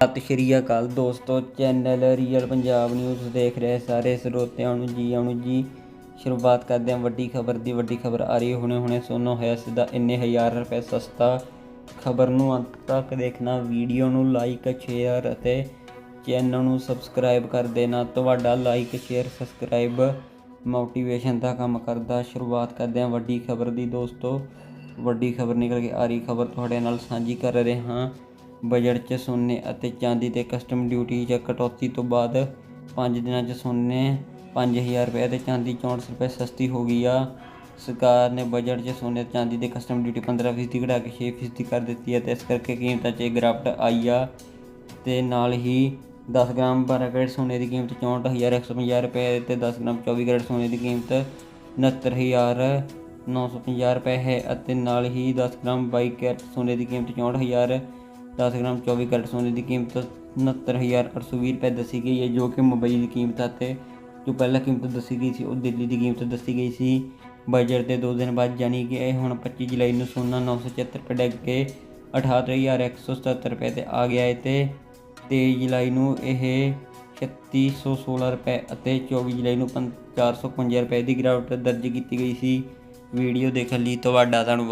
ਸਤਿ ਸ਼੍ਰੀ ਅਕਾਲ ਦੋਸਤੋ, channel real Punjab news ਦੇਖ ਰਹੇ ਸਾਰੇ ਸਰੋਤਿਆਂ ਨੂੰ ਜੀ ਆਣੂ ਜੀ। ਸ਼ੁਰੂਆਤ ਕਰਦੇ ਹਾਂ ਵੱਡੀ ਖਬਰ ਦੀ, ਵੱਡੀ ਖਬਰ ਆ ਰਹੀ ਹੁਣੇ ਹੁਣੇ ਸੁਣੋ ਹੋਇਆ ਸਿੱਧਾ ਇੰਨੇ ਹਜ਼ਾਰ ਰੁਪਏ ਸਸਤਾ ਖਬਰ ਨੂੰ। ਅੰਤ ਤੱਕ ਦੇਖਣਾ, ਵੀਡੀਓ ਨੂੰ ਲਾਈਕ ਸ਼ੇਅਰ ਅਤੇ ਚੈਨਲ ਨੂੰ ਸਬਸਕ੍ਰਾਈਬ ਕਰ ਦੇਣਾ। ਤੁਹਾਡਾ ਲਾਈਕ ਸ਼ੇਅਰ ਸਬਸਕ੍ਰਾਈਬ ਮੋਟੀਵੇਸ਼ਨ ਦਾ ਕੰਮ ਕਰਦਾ। ਸ਼ੁਰੂਆਤ ਕਰਦੇ ਹਾਂ ਵੱਡੀ ਖਬਰ ਦੀ ਦੋਸਤੋ। ਵੱਡੀ ਖਬਰ ਨਿਕਲ ਕੇ ਆ ਰਹੀ ਖਬਰ ਤੁਹਾਡੇ ਨਾਲ ਸਾਂਝੀ ਕਰ ਰਹੇ ਹਾਂ। ਬਜਟ 'ਚ ਸੋਨੇ ਅਤੇ ਚਾਂਦੀ ਤੇ ਕਸਟਮ ਡਿਊਟੀ ਜਾਂ ਕਟੌਤੀ ਤੋਂ ਬਾਅਦ 5 ਦਿਨਾਂ 'ਚ ਸੋਨੇ 5000 ਰੁਪਏ ਤੇ ਚਾਂਦੀ 64 ਰੁਪਏ ਸਸਤੀ ਹੋ ਗਈ ਆ। ਸਰਕਾਰ ਨੇ ਬਜਟ 'ਚ ਸੋਨੇ ਤੇ ਚਾਂਦੀ ਦੇ ਕਸਟਮ ਡਿਊਟੀ 15% ਘਟਾ ਕੇ 6% ਕਰ ਦਿੱਤੀ ਹੈ ਤੇ ਇਸ ਕਰਕੇ ਕੀਮਤਾਂ 'ਚ ਗਿਰਾਵਟ ਆਈ ਆ ਤੇ ਨਾਲ ਹੀ 10 ਗ੍ਰਾਮ 12 ਕੈਰਟ ਸੋਨੇ ਦੀ ਕੀਮਤ 64150 ਰੁਪਏ ਤੇ 10 ਗ੍ਰਾਮ 24 ਕੈਰਟ ਸੋਨੇ ਦੀ ਕੀਮਤ 69950 ਰੁਪਏ ਹੈ ਅਤੇ ਨਾਲ ਹੀ 10 ਗ੍ਰਾਮ 22 ਕੈਰਟ ਸੋਨੇ ਦੀ ਕੀਮਤ 64000 10 ਗ੍ਰਾਮ 24 ਕੈਰਟ ਸੋਨੇ ਦੀ ਕੀਮਤ 69820 ਰੁਪਏ ਦੱਸੀ ਗਈ ਹੈ, ਜੋ ਕਿ ਮੁੰਬਈ ਦੀ ਕੀਮਤ ਅਤੇ ਜੋ ਪਹਿਲਾਂ ਕੀਮਤ ਦੱਸੀ ਗਈ ਸੀ, ਉਹ ਦਿੱਲੀ ਦੀ ਕੀਮਤ ਦੱਸੀ ਗਈ ਸੀ। ਬਜਟ ਦੇ 2 ਦਿਨ ਬਾਅਦ ਯਾਨੀ ਕਿ ਇਹ ਹੁਣ 25 ਜੁਲਾਈ ਨੂੰ ਸੋਨਾ 976 ਰੁਪਏ ਡਿੱਗ ਕੇ 68177 ਰੁਪਏ ਤੇ ਆ ਗਿਆ ਹੈ ਤੇ 23 ਜੁਲਾਈ ਨੂੰ ਇਹ 3616 ਰੁਪਏ ਅਤੇ 24 ਜੁਲਾਈ ਨੂੰ 455 ਰੁਪਏ ਦੀ ਗਿਰਾਵਟ ਦਰਜ ਕੀਤੀ ਗਈ ਸੀ। ਵੀਡੀਓ ਦੇਖਣ ਲਈ ਤੁਹਾਡਾ ਧੰਨਵਾਦ।